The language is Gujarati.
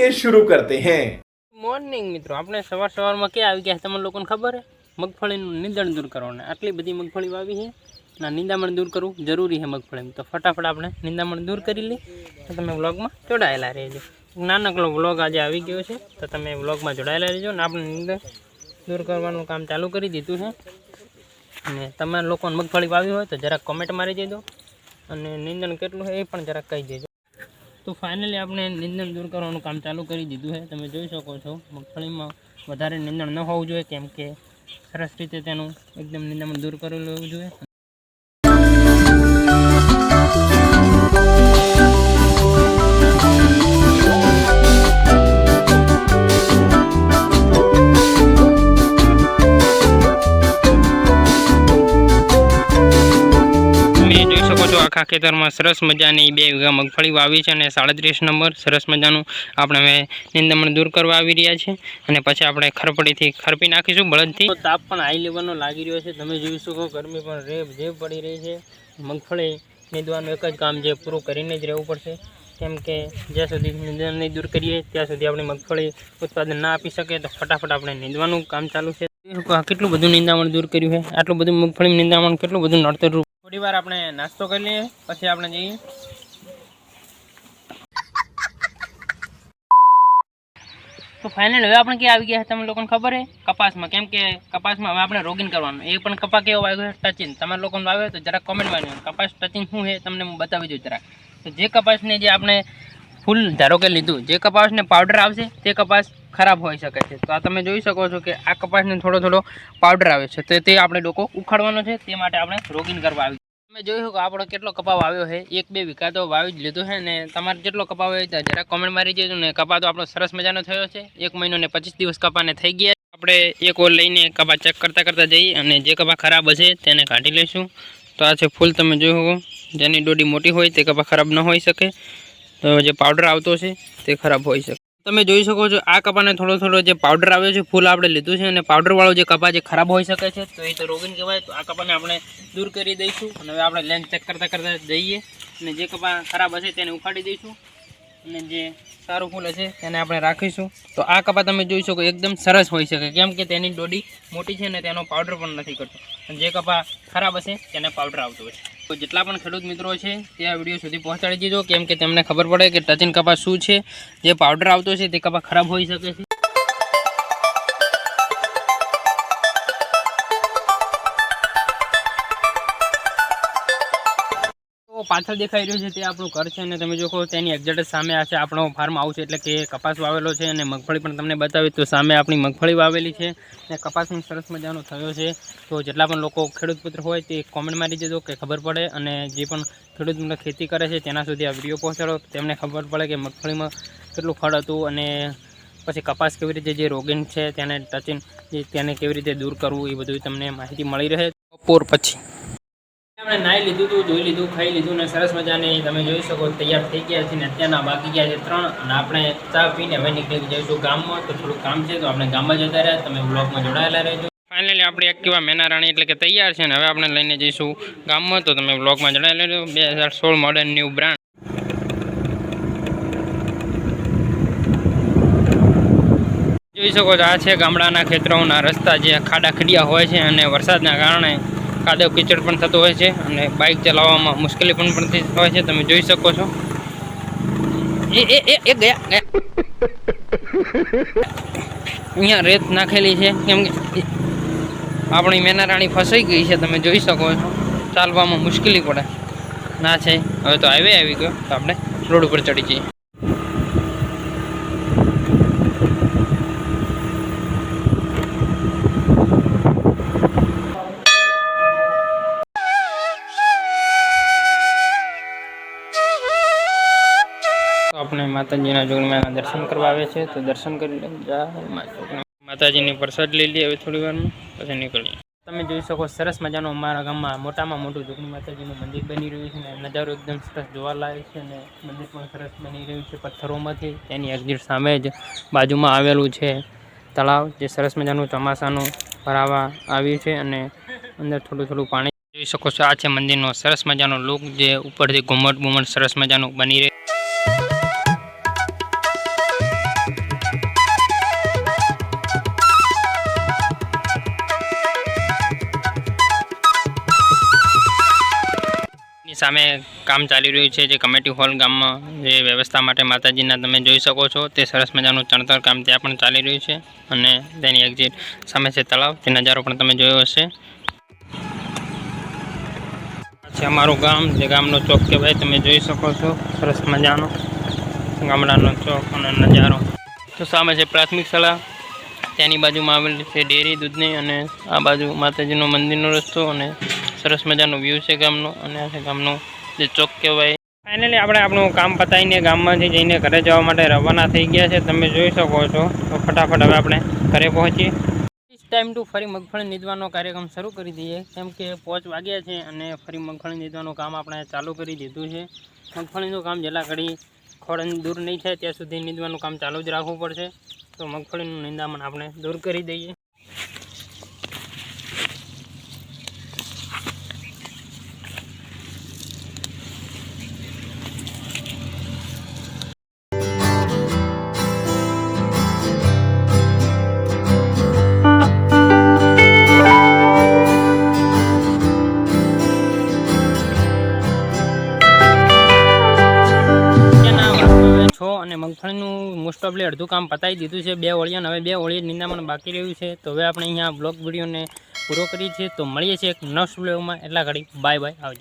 शुरू करते हैं મોર્નિંગ મિત્રો આપણે સવાર સવારમાં ક્યાં આવી ગયા તમને લોકોને ખબર હે મગફળીનું નિંદણ દૂર કરવાનું આટલી બધી મગફળી વાવી છે ના નિંદામણ દૂર કરવું જરૂરી છે મગફળીમાં તો ફટાફટ આપણે નિંદામણ દૂર કરી લઈએ તો તમે વ્લોગમાં જોડાયેલા રહેજો નાનકડો વ્લોગ આજે આવી ગયો છે તો તમે વ્લોગમાં જોડાયેલા રહેજો ને આપણે નિંદણ દૂર કરવાનું કામ ચાલુ કરી દીધું છે અને તમારા લોકોને મગફળી વાવી હોય તો જરાક કોમેન્ટ મારી દેજો અને નિંદણ કેટલું છે એ પણ જરાક કહી દેજો તો ફાઇનલી આપણે નિંદણ દૂર કરવાનું કામ ચાલુ કરી દીધું છે. તમે જોઈ શકો છો, મગફળીમાં વધારે નિંદણ ન હોવું જોઈએ, કેમ કે સરસ રીતે તેનું એકદમ નિંદણ દૂર કરેલું હોવું જોઈએ. આખા ખેતરમાં સરસ મજાની બે વીઘા મગફળી વાવી છે અને સાડત્રીસ નંબર સરસ મજાનું આપણે હવે નિંદામણ દૂર કરવા આવી રહ્યા છે. અને પછી આપણે ખરપડીથી ખરપી નાખીશું બળદથી. તાપ પણ હાઈ લેવલનો લાગી રહ્યો છે. તમે જોઈ શકો ગરમી પણ રેબ જેબ પડી રહી છે. મગફળી નીંદવાનું એક જ કામ છે પૂરું કરીને જ રહેવું પડશે. કેમ કે જ્યાં સુધી નિંદણ નહીં દૂર કરીએ ત્યાં સુધી આપણે મગફળી ઉત્પાદન ના આપી શકે તો ફટાફટ આપણે નીંદવાનું કામ ચાલુ છે. કેટલું બધું નિંદામણ દૂર કર્યું છે? આટલું બધું મગફળી નિંદામણ કેટલું બધું નડતરરૂપ થોડી વાર આપણે નાસ્તો કરી લઈએ, પછી આપણે જઈએ. તો ફાઇનલ હવે આપણે ક્યાં આવી ગયા તમે લોકોને ખબર હે કપાસમાં. કેમ કે કપાસમાં હવે આપણે રોગીન કરવાનું. એ પણ કપા કેવો આવ્યો છે? ટચિન. તમારા લોકોને વાવ્યો તો જરાક કોમેન્ટ મારી કપાસ ટચિંગ શું છે? તમને હું બતાવી દઉં જરાક. તો જે કપાસને જે આપણે ફૂલ ધારો કે લીધું, જે કપાસને પાવડર આવશે, તે કપાસ ખરાબ હોઈ શકે છે. તો આ તમે જોઈ શકો છો કે આ કપાસને થોડો થોડો પાવડર આવે છે. તો તે આપણે લોકો ઉખાડવાનો છે. તે માટે આપણે રોગીન કરવા આવી તમે જોયું કે આપણો કેટલો કપાવ વાવ્યો છે? એક, બે વીઘા તો વાવી જ લીધું છે ને તમારે જેટલો કપાવ તો જરા કોમેન્ટ મારી દેજો ને કપા તો આપણો સરસ મજાનો થયો છે. એક મહિનો ને પચીસ દિવસ કપાને થઈ ગયા આપણે એક ઓર લઈને કપા ચેક કરતાં કરતાં જઈએ અને જે કપા ખરાબ હશે તેને કાઢી લઈશું. તો આ છે ફૂલ, તમે જોયું જેની ડોડી મોટી હોય તે કપા ખરાબ ન હોઈ શકે. તો જે પાવડર આવતો છે તે ખરાબ હોઈ શકે. તમે જોઈ શકો છો, આ કપાને થોડો થોડો જે પાવડર આવ્યો છે, ફૂલ આપણે લીધું છે અને પાવડરવાળો જે કપા જે ખરાબ હોઈ શકે છે. તો એ તો રોગીન કહેવાય, તો આ કપાને આપણે દૂર કરી દઈશું અને હવે આપણે લેન્સ ચેક કરતાં કરતાં જઈએ અને જે કપા ખરાબ હશે તેને ઉખાડી દઈશું અને જે સારું ફૂલ હશે તેને આપણે રાખીશું. તો આ કપા તમે જોઈ શકો, એકદમ સરસ હોઈ શકે. કેમ કે તેની ડોડી મોટી છે ને તેનો પાવડર પણ નથી કરતો. અને જે કપા ખરાબ હશે, તેને પાવડર આવતો હોય તો જેટલા પણ ખેડૂત મિત્રો છે, તે આ વીડિયો સુધી પહોંચાડી દીધો. કેમ કે તેમને ખબર પડે કે ટચિન કપાસ શું છે, જે પાવડર આવતો છે, તે કપાસ ખરાબ હોઈ શકે છે. પાછળ દેખાઈ રહ્યું છે તે આપણું ઘર છે અને તમે જોખો તેની એક્ઝેક્ટ સામે આ છે, આપણો ફાર્મ હાઉસ એટલે કે કપાસ વાવેલો છે અને મગફળી પણ તમને બતાવી તો સામે આપણી મગફળી વાવેલી છે અને કપાસ પણ સરસ મજાનો થયો છે. તો જેટલા પણ લોકો ખેડૂત પુત્ર હોય તે કોમેન્ટ મારી દેજો કે ખબર પડે અને જે પણ ખેડૂત મિત્ર ખેતી કરે છે તેના સુધી આ વીડિયો પહોંચાડો. તેમને ખબર પડે કે મગફળીમાં કેટલું ફળ હતું અને પછી કપાસ કેવી રીતે જે રોગીન છે, તેને ટચિન તેને કેવી રીતે દૂર કરવું એ બધું તમને માહિતી મળી રહે. બપોર પછી. આપણે નાહી લીધું હતું જોઈ લીધું, ખાઈ લીધું ને સરસ મજાની તમે જોઈ શકો તૈયાર થઈ ગયા છે ને અત્યારના બાકી ગયા છે ત્રણ અને આપણે ચા પીને હવે નીકળી જઈશું ગામમાં. તો થોડું કામ છે તો આપણે ગામમાં જતા રહ્યા. તમે બ્લોગમાં જોડાયેલા રહેજો. ફાઇનલી આપણે એક્ટિવા મેના રાણી એટલે કે તૈયાર છે ને હવે આપણે લઈને જઈશું ગામમાં. તો તમે બ્લોગમાં જોડાયેલા રહેજો. બે હજાર સોળ મોડર્ન ન્યૂ બ્રાન્ડ જોઈ શકો છો આ છે ગામડાના ખેતરોના રસ્તા જે ખાડા ખડિયા હોય છે અને વરસાદના કારણે કાદવ કીચડ પણ થતો હોય છે અને બાઇક ચલાવવામાં મુશ્કેલી પણ પડતી હોય છે, તમે જોઈ શકો છો. એ એ ગયા અહીંયા રેત નાખેલી છે, કેમ કે આપણી મેના રાણી ફસાઈ ગઈ છે, તમે જોઈ શકો છો. ચાલવામાં મુશ્કેલી પડે. ના છે, હવે તો હાઈવે આવી ગયો, તો આપણે રોડ ઉપર ચડી જઈએ. માતાજીના જોગણીમાં દર્શન કરવા આવે છે, તો દર્શન કરી જોગણી. માતાજીની પ્રસાદ લઈ લઈએ હવે થોડી વારમાં, પછી નીકળીએ તમે જોઈ શકો સરસ મજાનું અમારા ગામમાં મોટામાં મોટું જોગણી માતાજીનું મંદિર બની રહ્યું છે અને નજારો એકદમ સરસ જોવાલાયક છે અને મંદિર પણ સરસ બની રહ્યું છે પથ્થરોમાંથી તેની એક્ઝિટ સામે જ બાજુમાં આવેલું છે તળાવ, જે સરસ મજાનું ચોમાસાનું ભરાવા આવ્યું છે અને અંદર થોડું થોડું પાણી જોઈ શકો છો આ છે મંદિરનો સરસ મજાનો લુક, જે ઉપરથી ઘુમટ બુમટ સરસ મજાનું બની રહ્યું સામે કામ ચાલી રહ્યું છે જે કમિટી હોલ ગામમાં જે વ્યવસ્થા માટે માતાજીના તમે જોઈ શકો છો, તે સરસ મજાનું ચણતર કામ ત્યાં પણ ચાલી રહ્યું છે અને તેની એક્ઝિટ સામે છે તળાવ તે નજારો પણ તમે જોયો હશે. છે અમારું ગામ, જે ગામનો ચોક કહેવાય તમે જોઈ શકો છો, સરસ મજાનો ગામડાનો ચોક અને નજારો. તો સામે છે પ્રાથમિક શાળા તેની બાજુમાં આવેલી છે ડેરી, દૂધની અને આ બાજુ માતાજીનો મંદિરનો રસ્તો અને સરસ મજાનો વ્યૂ છે ગામનો અને આ છે ગામનો જે ચોક કહેવાય. ફાઇનલી આપણે આપણું કામ પતાવીને ગામમાંથી જઈને ઘરે જવા માટે રવાના થઈ ગયા છે. તમે જોઈ શકો છો. તો ફટાફટ હવે આપણે ઘરે પહોંચીએ. ટાઈમ ટુ ફરી મગફળી નીંદવાનો કાર્યક્રમ શરૂ કરી દઈએ. કેમ કે પોચ વાગ્યા છે અને ફરી મગફળી નીંદવાનું કામ આપણે ચાલુ કરી દીધું છે. મગફળીનું કામ જેલા ઘડી ખોળન દૂર નહીં થાય ત્યાં સુધી નીંદવાનું કામ ચાલુ જ રાખવું પડશે. તો મગફળીનું નિંદામણ આપણે દૂર કરી દઈએ. છો અને મગફળીનું મોસ્ટ ઓફલી અડધું કામ પતાવી દીધું છે, બે ઓળિયાને હવે બે ઓળિયા નિંદામણ બાકી રહ્યું છે. તો હવે આપણે અહીંયા બ્લોગ વિડીયોને પૂરો કરીએ છીએ. તો મળીએ છીએ એક નર્સ વિડીયોમાં એટલા ઘડી બાય બાય આવજો.